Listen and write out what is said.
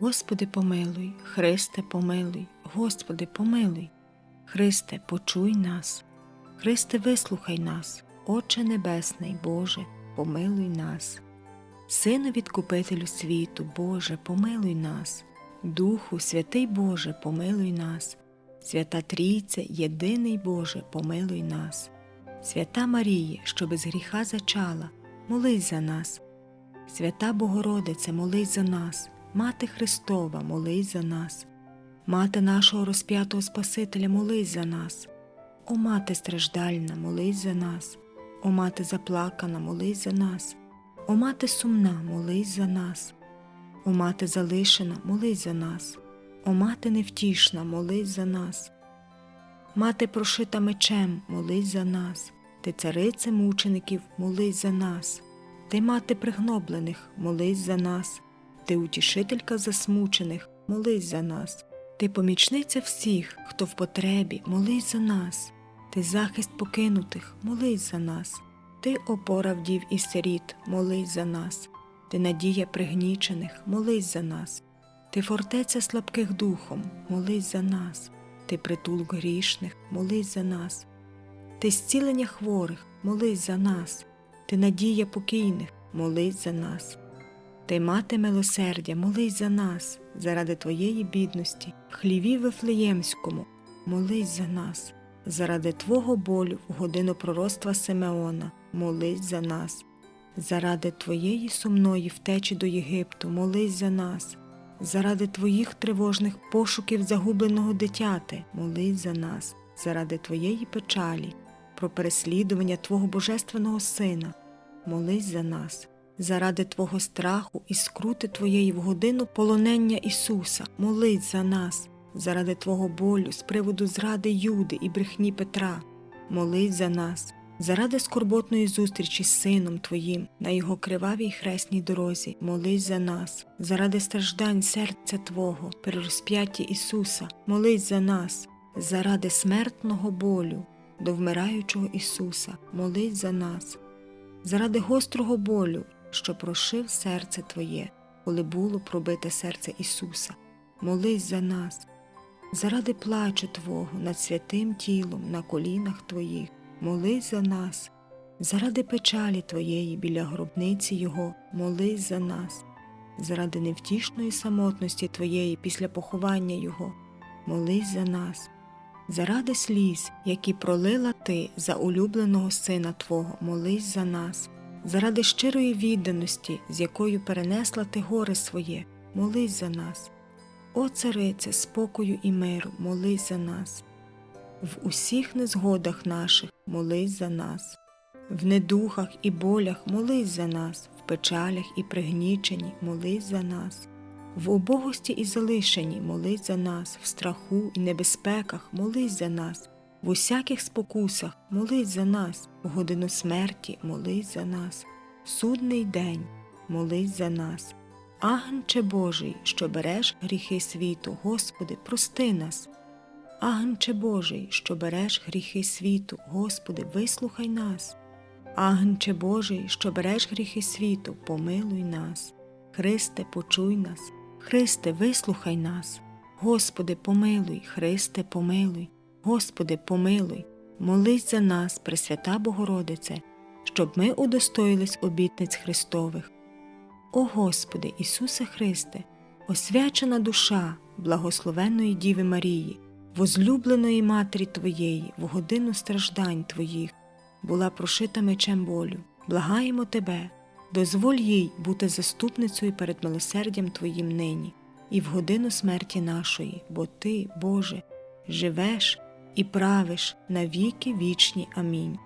Господи, помилуй, Христе, помилуй, Господи, помилуй. Христе, почуй нас. Христе, вислухай нас, Отче Небесний, Боже, помилуй нас. Сину відкупителю світу, Боже, помилуй нас. Духу, святий Боже, помилуй нас. Свята Трійце, єдиний Боже, помилуй нас. Свята Марія, що без гріха зачала, молись за нас. Свята Богородице, молись за нас, Мати Христова, молись за нас, Мати нашого розп'ятого Спасителя, молись за нас, О мати страждальна, молись за нас, О мати заплакана, молись за нас, О мати сумна, молись за нас, О мати залишена, молись за нас, О мати невтішна, молись за нас. Мати прошита мечем, молись за нас, ти царице мучеників, молись за нас, ти мати пригноблених, молись за нас, ти утішителька засмучених, молись за нас, ти помічниця всіх, хто в потребі, молись за нас, ти захист покинутих, молись за нас, ти опора вдів і сиріт, молись за нас, ти надія пригнічених, молись за нас, ти фортеця слабких духом, молись за нас, ти притулок грішних, молись за нас, ти зцілення хворих, молись за нас, ти надія покійних, молись за нас. Ти мати милосердя, молись за нас, заради Твоєї бідності, в хліві Вифлеємському, молись за нас, заради Твого болю в годину пророцтва Симеона, молись за нас, заради Твоєї сумної втечі до Єгипту, молись за нас, заради Твоїх тривожних пошуків загубленого дитяти, молись за нас, заради Твоєї печалі, про переслідування Твого Божественного Сина, молись за нас заради Твого страху і скрути Твоєї в годину полонення Ісуса, молись за нас, заради Твого болю з приводу зради Юди і брехні Петра, молись за нас, заради скорботної зустрічі з Сином Твоїм на Його кривавій хресній дорозі, молись за нас, заради страждань серця Твого при розп'ятті Ісуса, молись за нас, заради смертного болю до вмираючого Ісуса, молись за нас. Заради гострого болю, що прошив серце Твоє, коли було пробите серце Ісуса, молись за нас, заради плачу Твого над святим тілом на колінах Твоїх, молись за нас, заради печалі Твоєї біля гробниці Його, молись за нас, заради невтішної самотності Твоєї після поховання Його, молись за нас. Заради сліз, які пролила ти за улюбленого сина Твого, молись за нас, заради щирої відданості, з якою перенесла ти горе своє, молись за нас. О царице, спокою і миру, молись за нас. В усіх незгодах наших молись за нас, в недухах і болях молись за нас, в печалях і пригніченні молись за нас. В убогості і залишенні молись за нас, в страху і небезпеках молись за нас, в усяких спокусах молись за нас, в годину смерті молись за нас, в судний день молись за нас. Агнче Божий, що береш гріхи світу, Господи, прости нас. Агнче Божий, що береш гріхи світу, Господи, вислухай нас. Агнче Божий, що береш гріхи світу, помилуй нас. Христе, почуй нас. Христе, вислухай нас. Господи, помилуй, Христе, помилуй, Господи, помилуй, молись за нас, Пресвята Богородице, щоб ми удостоїлись обітниць Христових. О Господи, Ісусе Христе, освячена душа благословенної Діви Марії, возлюбленої Матері Твоєї, в годину страждань Твоїх, була прошита мечем болю, благаємо Тебе дозволь їй бути заступницею перед милосердям Твоїм нині і в годину смерті нашої, бо Ти, Боже, живеш і правиш на віки вічні. Амінь.